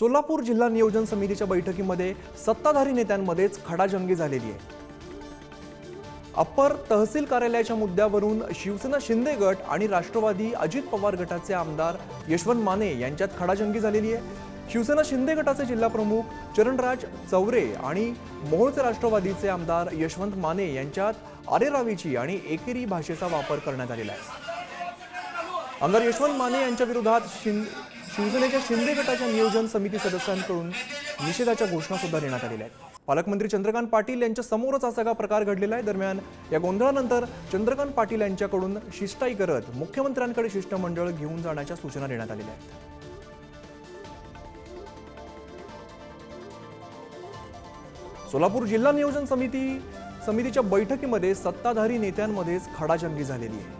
सोलापूर जिल्हा नियोजन समितीच्या बैठकीमध्ये सत्ताधारी नेत्यांमध्येच खडाजंगी झालेली आहे. अप्पर तहसील कार्यालयाच्या मुद्द्यावरून शिवसेना शिंदे गट आणि राष्ट्रवादी अजित पवार गटाचे आमदार यशवंत माने यांच्यात खडाजंगी झालेली आहे. शिवसेना शिंदे गटाचे जिल्हाप्रमुख चरणराज चौरे आणि मोहोळचे राष्ट्रवादीचे आमदार यशवंत माने यांच्यात आरेरावीची आणि एकेरी भाषेचा वापर करण्यात आलेला आहे. आमदार यशवंत माने यांच्या विरोधात शिंदे शिवसेनेच्या शिंदे गटाच्या नियोजन समिती सदस्यांकडून निषेधाच्या घोषणा सुद्धा देण्यात आलेल्या आहेत. पालकमंत्री चंद्रकांत पाटील यांच्या समोरच हा सगळा प्रकार घडलेला आहे? दरम्यान या गोंधळानंतर चंद्रकांत पाटील यांच्याकडून शिष्टाई करत मुख्यमंत्र्यांकडे शिष्टमंडळ घेऊन जाण्याच्या सूचना देण्यात आलेल्या आहेत. सोलापूर जिल्हा नियोजन समिती समितीच्या बैठकीमध्ये सत्ताधारी नेत्यांमध्येच खडाजंगी झालेली आहे.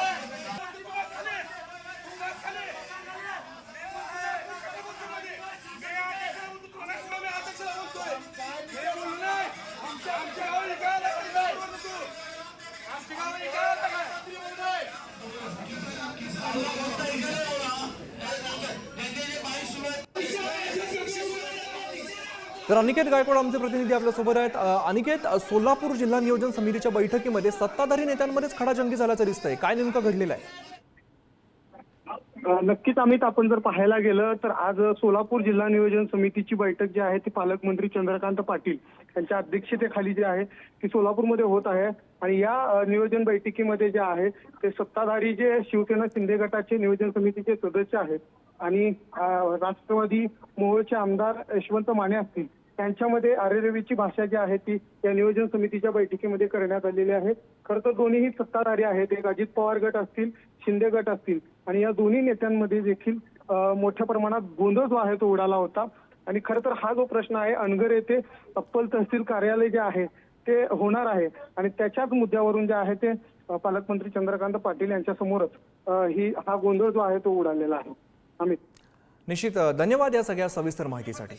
तर अनिकेत गायकवाड आमचे प्रतिनिधी आपल्यासोबत आहेत. अनिकेत सोलापूर जिल्हा नियोजन समितीच्या बैठकीमध्ये सत्ताधारी नेत्यांमध्येच खडाजंगी झाल्याचं दिसतंय. काय नेमकं घडलेलं आहे? नक्कीच अमित आपण जर पाहायला गेलं तर आज सोलापूर जिल्हा नियोजन समितीची बैठक जी आहे ती पालकमंत्री चंद्रकांत पाटील यांच्या अध्यक्षतेखाली जी आहे ती सोलापूरमध्ये होत आहे. आणि या नियोजन बैठकीमध्ये जे आहे ते सत्ताधारी जे शिवसेना शिंदे गटाचे नियोजन समितीचे सदस्य आहेत. आणि राष्ट्रवादी मोहोळचे आमदार यशवंत माने असतील त्यांच्यामध्ये आरेरवीची भाषा जी आहे ती या नियोजन समितीच्या बैठकीमध्ये करण्यात आलेली आहे. खरं तर दोन्हीही सत्ताधारी आहेत. एक अजित पवार गट असतील शिंदे गट असतील. आणि या दोन्ही नेत्यांमध्ये देखील मोठ्या प्रमाणात गोंधळ जो आहे तो उडाला होता. आणि खरं तर हा जो प्रश्न आहे अनगर येथे अप्पल तहसील कार्यालय जे आहे ते होणार आहे. आणि त्याच्याच मुद्द्यावरून जे आहे ते पालकमंत्री चंद्रकांत पाटील यांच्या समोरच अ, ही हा गोंधळ जो आहे तो उडालेला आहे. अमित. निश्चित धन्यवाद या सगळ्या सविस्तर माहितीसाठी.